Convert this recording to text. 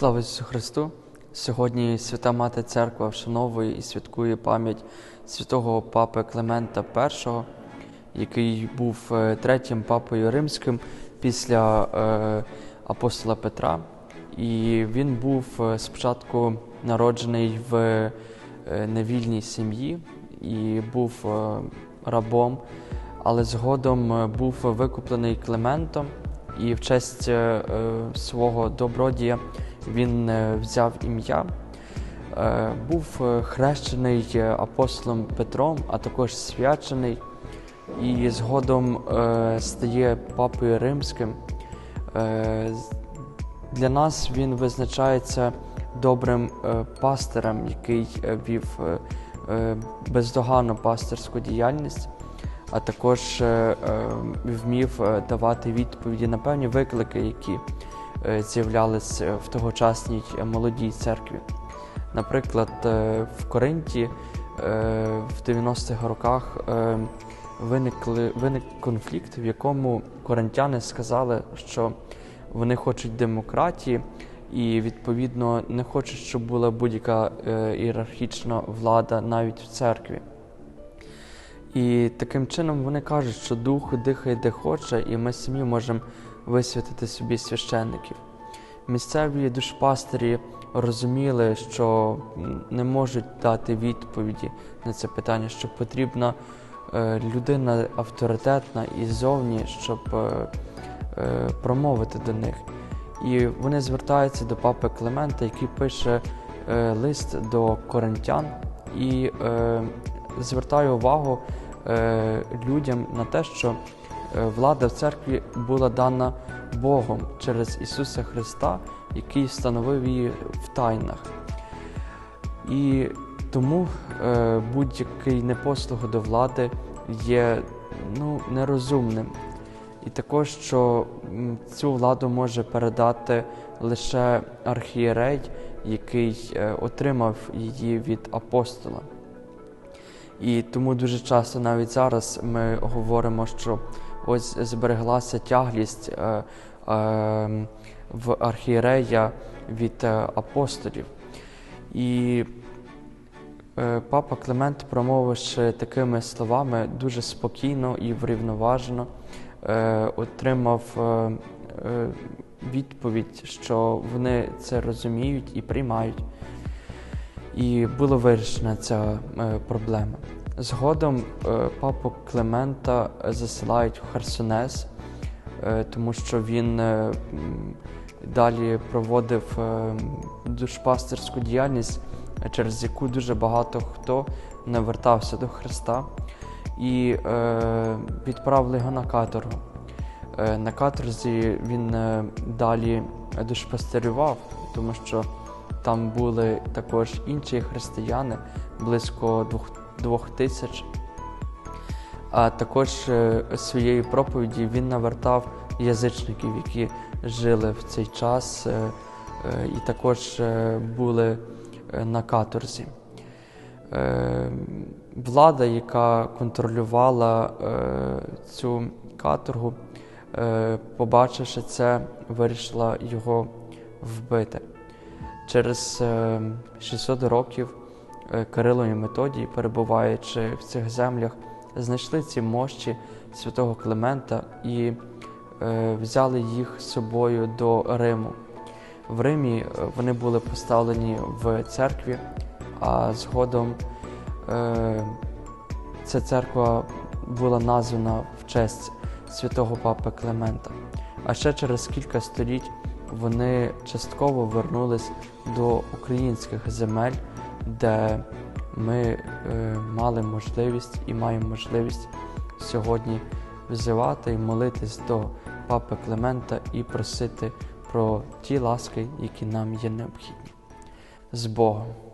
Слава Ісусу Христу! Сьогодні Свята Мати Церква вшановує і святкує пам'ять святого папи Клемента І, який був е, третім папою римським після е, апостола Петра. І він був е, спочатку народжений в е, невільній сім'ї і був рабом, але згодом був викуплений Клементом, і в честь е, свого добродія він е, взяв ім'я. Е, Був е, хрещений апостолом Петром, а також свячений, і згодом стає папою римським. Для нас він визначається добрим пастирем, який вів бездоганну пастирську діяльність, а також вмів давати відповіді на певні виклики, які з'являлись в тогочасній е, молодій церкві. Наприклад, е, в Коринті е, в 90-х роках е, виник конфлікт, в якому коринтяни сказали, що вони хочуть демократії і, відповідно, не хочуть, щоб була будь-яка е, ієрархічна влада навіть в церкві. І таким чином вони кажуть, що дух дихає де хоче, і ми самі можемо висвятити собі священників. Місцеві душпастері розуміли, що не можуть дати відповіді на це питання, що потрібна е, людина авторитетна і зовні, щоб е, е, промовити до них. І вони звертаються до папи Клемента, який пише лист до коринтян і звертає увагу е, людям на те, що е, влада в церкві була дана Богом через Ісуса Христа, який встановив її в тайнах. І тому е, будь-який непослух до влади є ну, нерозумним. І також, що цю владу може передати лише архієрей, який е, отримав її від апостола. І тому дуже часто навіть зараз ми говоримо, що ось збереглася тяглість е, е, в архієрея від е, апостолів. І е, папа Климент, промовивши такими словами, дуже спокійно і врівноважено е, отримав е, е, відповідь, що вони це розуміють і приймають. І була вирішена ця е, проблема. Згодом е, папу Клемента засилають в Херсонес, е, тому що він е, далі проводив е, душпастерську діяльність, е, через яку дуже багато хто не вертався до Христа, і е, відправили його на каторгу. Е, На каторзі він е, далі душпастерював, тому що там були також інші християни, близько двох, двох тисяч. А також е, своєю проповіді він навертав язичників, які жили в цей час е, е, і також були на каторзі. Влада, яка контролювала цю каторгу, побачивши це, вирішила його вбити. Через е, 600 років е, Кирило і Методій, перебуваючи в цих землях, знайшли ці мощі святого Климента і е, взяли їх з собою до Риму. В Римі е, вони були поставлені в церкві, а згодом е, ця церква була названа в честь святого папи Климента. А ще через кілька століть вони частково вернулись до українських земель, де ми е, мали можливість і маємо можливість сьогодні взивати і молитись до папи Климента і просити про ті ласки, які нам є необхідні. З Богом!